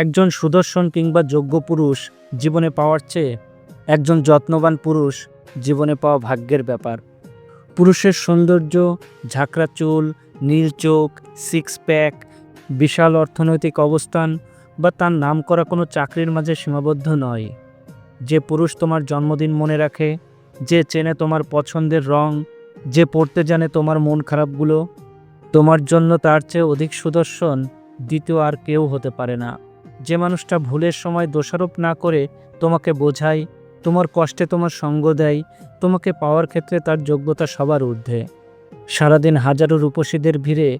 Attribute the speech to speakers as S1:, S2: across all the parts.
S1: একজন সুদর্শন কিংবা যোগ্য পুরুষ জীবনে পাওয়ার চেয়ে একজন যত্নবান পুরুষ জীবনে পাওয়া ভাগ্যের ব্যাপার। পুরুষের সৌন্দর্য, ঝাঁকড়া চুল, নীল চোখ সিক্স প্যাক বিশাল অর্থনৈতিক অবস্থান বা তার নাম করা কোনো চাকরির মাঝে সীমাবদ্ধ নয়। যে পুরুষ তোমার জন্মদিন মনে রাখে, যে চেনে তোমার পছন্দের রং, যে পড়তে জানে তোমার মন খারাপগুলো, তোমার জন্য তার চেয়ে অধিক সুদর্শন দ্বিতীয় আর কেউ হতে পারে না। যে মানুষটা ভুলের সময় দোষারোপ না করে তোমাকে বোঝায়, তোমার কষ্টে তোমার সঙ্গ দেয়, তোমাকে পাওয়ার ক্ষেত্রে তার যোগ্যতা সবার ঊর্ধ্বে। সারাদিন হাজারো রূপসীদের ভিড়ে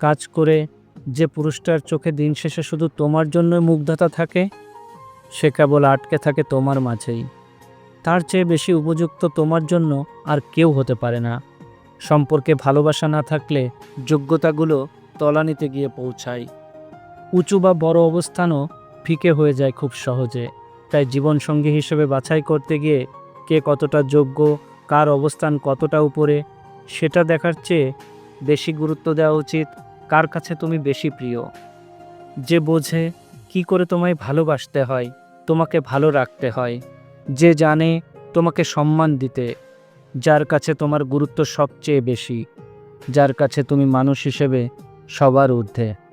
S1: কাজ করে যে পুরুষটার চোখে দিন শেষে শুধু তোমার জন্য মুগ্ধতা থাকে, সে কেবল আটকে থাকে তোমার মাঝেই। তার চেয়ে বেশি উপযুক্ত তোমার জন্য আর কেউ হতে পারে না। সম্পর্কে ভালোবাসা না থাকলে যোগ্যতাগুলো তলানিতে গিয়ে পৌঁছায়। উঁচু বা বড় অবস্থানও ফিকে হয়ে যায় খুব সহজে। তাই জীবনসঙ্গী হিসেবে বাছাই করতে গিয়ে কে কতটা যোগ্য, কার অবস্থান কতটা উপরে, সেটা দেখার চেয়ে বেশি গুরুত্ব দেওয়া উচিত, কার কাছে তুমি বেশি প্রিয়। যে বোঝে কি করে তোমায় ভালোবাসতে হয়, তোমাকে ভালো রাখতে হয়। যে জানে তোমাকে সম্মান দিতে, যার কাছে তোমার গুরুত্ব সবচেয়ে বেশি, যার কাছে তুমি মানুষ হিসেবে সবার ঊর্ধ্বে।